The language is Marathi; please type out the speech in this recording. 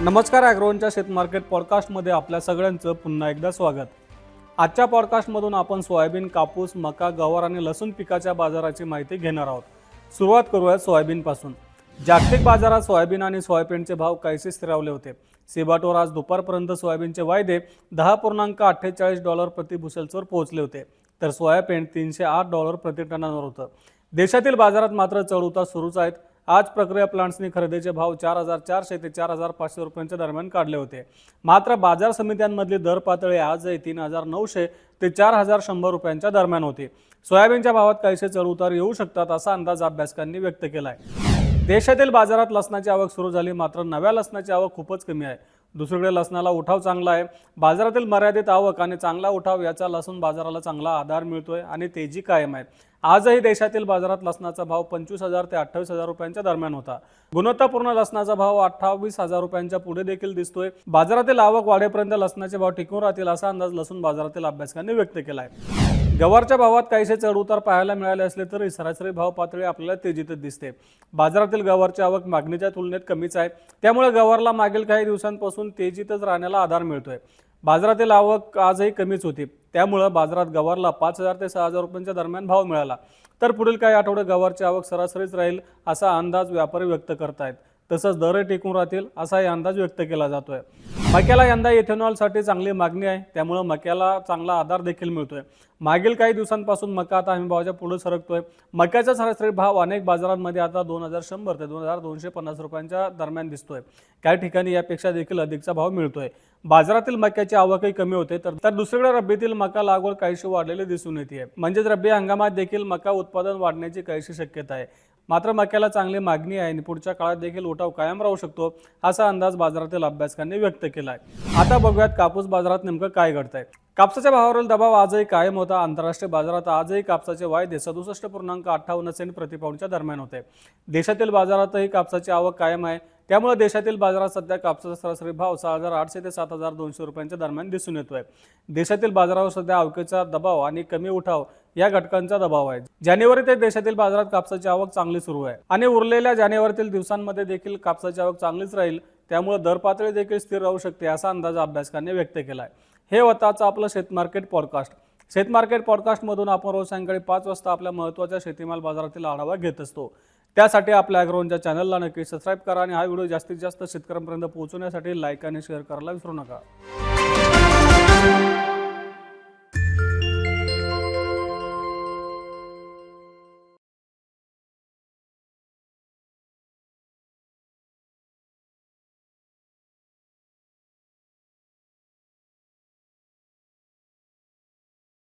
नमस्कार ॲग्रोनच्या शेतमार्केट पॉडकास्टमध्ये आपल्या सगळ्यांचं पुन्हा एकदा स्वागत. आजच्या पॉडकास्टमधून आपण सोयाबीन कापूस मका गवार आणि लसूण पिकाच्या बाजाराची माहिती घेणार आहोत. सुरुवात करूया सोयाबीनपासून. जागतिक बाजारात सोयाबीन आणि सोयाबीनचे भाव काहीसे स्थिरावले होते. सिबाटोवर आज दुपारपर्यंत सोयाबीनचे वायदे दहा पूर्णांक अठ्ठेचाळीस डॉलर प्रति बुसेल्सवर पोहोचले होते. तर सोयाबीन तीनशे आठ डॉलर प्रति टनावर होतं. देशातील बाजारात मात्र चढउतार सुरूच आहेत. आज प्रक्रिया प्लांट्सनी खरेदीचे भाव चार हजार चारशे ते चार हजार पाचशे रुपयांच्या दरम्यान काढले होते. मात्र बाजार समित्यांमधली दर पातळी आजही तीन हजार नऊशे ते चार हजार शंभर रुपयांच्या दरम्यान होती. सोयाबीनच्या भावात काहीसे चढउतार येऊ शकतात असा अंदाज अभ्यासकांनी व्यक्त केला आहे देशातील बाजारात लसणाची आवक सुरू झाली मात्र नव्या लसणाची आवक खूपच कमी आहे. दुसरीकडे लसणाला उठाव चांगला आहे. बाजारातील मर्यादित आवक आणि चांगला उठाव याचा लसूण बाजाराला चांगला आधार मिळतोय आणि तेजी कायम आहे. आजही देशातील बाजारात लसणाचा भाव पंचवीस हजार ते अठ्ठावीस हजार रुपयांच्या दरम्यान होता. गुणवत्तापूर्ण लसणाचा भाव अठ्ठावीस हजार रुपयांच्या पुढे देखील दिसतोय. बाजारातील आवक वाढेपर्यंत लसणाचे भाव टिकून राहतील असा अंदाज लसूण बाजारातील अभ्यासकांनी व्यक्त केला आहे गवारच्या भावात काहीसे चढउतार पाहायला मिळाले असले तरी सरासरी भाव पातळी आपल्याला तेजीतच दिसते. बाजारातील गवारची आवक मागणीच्या तुलनेत कमीच आहे. त्यामुळे गवारला मागील काही दिवसांपासून तेजीतच राहण्याला आधार मिळतोय. बाजारातील आवक आजही कमीच होती. त्यामुळं बाजारात गवारला पाच हजार ते सहा हजार रुपयांच्या दरम्यान भाव मिळाला. तर पुढील काही आठवडे गवारची आवक सरासरीच राहील असा अंदाज व्यापारी व्यक्त करतायत. तसंच दरही टिकून राहतील असाही अंदाज व्यक्त केला जातोय. मक्याला यंदा इथेनॉलसाठी चांगली मागणी आहे. त्यामुळं मक्याला चांगला आधार देखील मिळतोय. मागील काही दिवसांपासून मका आता आम्ही भावाच्या पुढे सरकतोय. मक्याचा सरासरी भाव अनेक बाजारांमध्ये आता दोन हजार शंभर ते दोन हजार दोनशे पन्नास रुपयांच्या दरम्यान दिसतोय. काही ठिकाणी यापेक्षा देखील अधिकचा भाव मिळतोय. बाजारातील मक्याची आवकही कमी होते. तर तर दुसरीकडे रब्बीतील मका लागवड काहीशी वाढलेली दिसून येते म्हणजेच रब्बी हंगामात देखील मका उत्पादन वाढण्याची काहीशी शक्यता आहे. मात्र मक्याला चांगली मागणी आहे आणि पुढच्या काळात देखील उठाव कायम राहू शकतो असा अंदाज बाजारातील अभ्यासकांनी व्यक्त केला आहे आता बघूयात कापूस बाजारात नेमकं काय घडतंय. कापसाच्या भावावरील दबाव आजही कायम होता. आंतरराष्ट्रीय बाजारात आजही कापसाचे वायदे सदुसष्ट पूर्णांक अठ्ठावन्न सेंट प्रतिपाऊंडच्या दरम्यान होते. देशातील बाजारातही कापसाची आवक कायम आहे. त्यामुळे देशातील बाजारात सध्या कापसाचा सरासरी भाव सहा हजार आठशे ते सात हजार दोनशे रुपयांच्या दरम्यान दिसून येतोय. देशातील बाजारावर सध्या आवकेचा दबाव आणि कमी उठाव या घटकांचा दबाव आहे. जानेवारी ते देशातील बाजारात कापसाची आवक चांगली सुरू आहे. आणि उरलेल्या जानेवारीतील दिवसांमध्ये देखील कापसाची आवक चांगलीच राहील. त्यामुळे दर पातळी देखील स्थिर राहू शकते असा अंदाज अभ्यासकांनी व्यक्त केला आहे हे होतं आपलं शेतमार्केट पॉडकास्ट. शेतमार्केट पॉडकास्टमधून आपण रोज सायंकाळी पाच वाजता आपल्या महत्त्वाच्या शेतीमाल बाजारातील आढावा घेत असतो. त्यासाठी आपल्या ॲग्रोनच्या चॅनलला नक्की सबस्क्राईब करा आणि हा व्हिडिओ जास्तीत जास्त शेतकऱ्यांपर्यंत पोहोचवण्यासाठी लाईक आणि शेअर करायला विसरू नका.